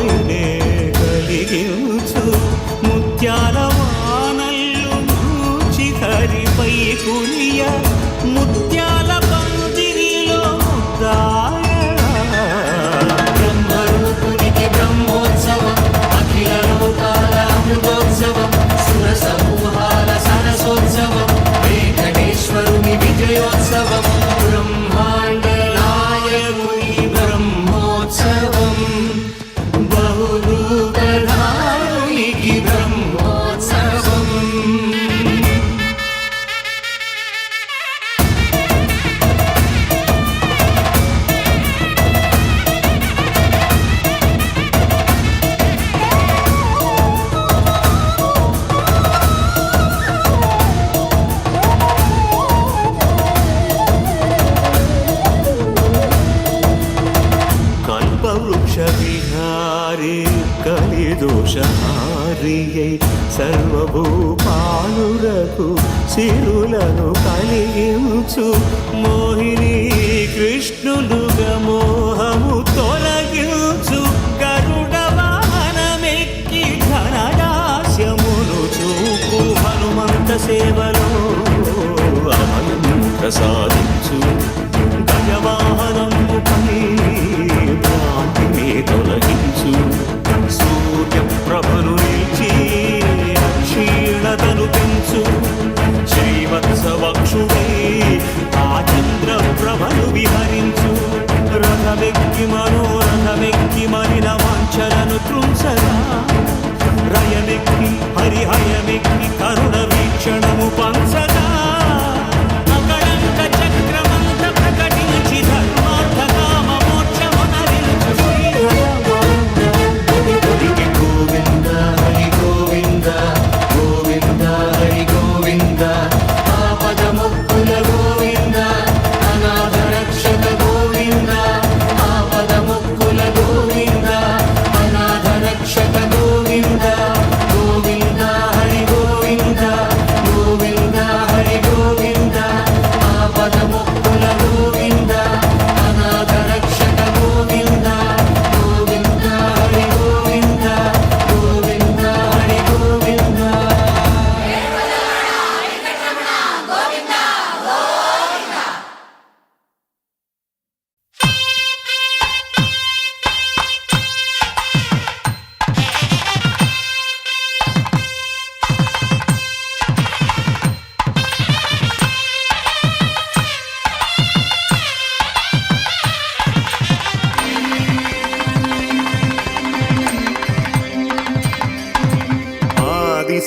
ఆయనే కలిగించు ముత్యాల వానల్లు మూచి హరిపై కులియ ముత్యాల దోషహారియై సర్వభూపాలురకు శిరులను కలిగించు. మోహిని కృష్ణులుగా మోహము తొలగించు. గరుడ వాహనమెక్కి ఘనదాస్యమును చూపు. హనుమంత సేవలో అభయం ప్రసాదించు. రయమెక్కి కరుణ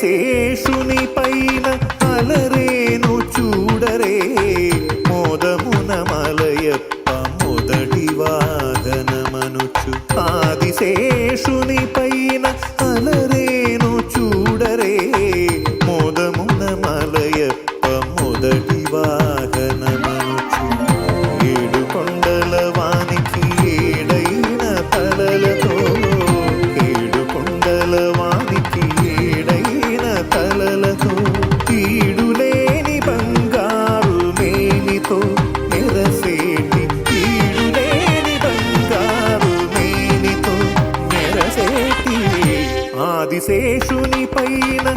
శేషుని పైన అలరేను చూడరే మోదమున మలయప్ప మొదటి వాదనమనుచు. ఆదిశేషుని పైన శేషుని పైన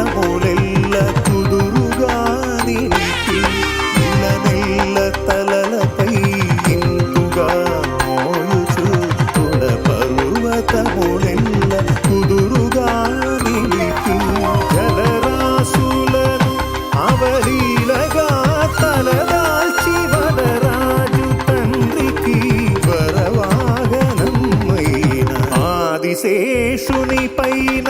కాలములెల్ల కుదురుగా నిలిపి నెల్ల నెల్ల తలలపై ఇంపుగా మోయుచు తుడ పర్వతములెల్ల కుదురుగా నిలిపి జలరాశులను అవలీలగా తలదాల్చి వనరాజు తండ్రికి వరవాగ నమ్మైన ఆదిశేషుని పైన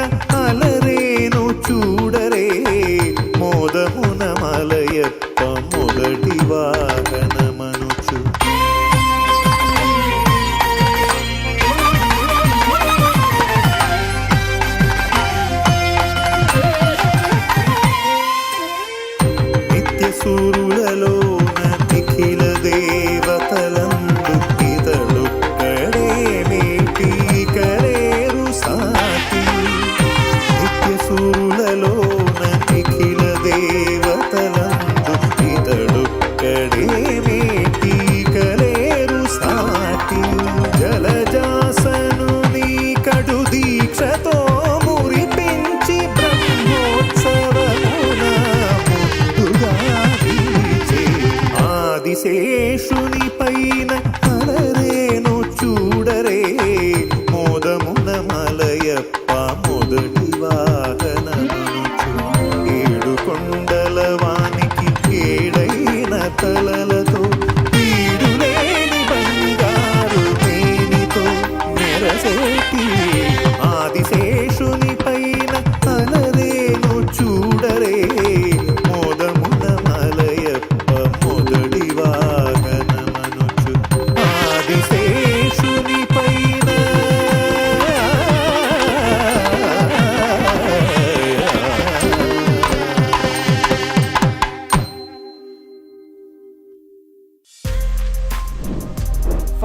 ஐயப்பா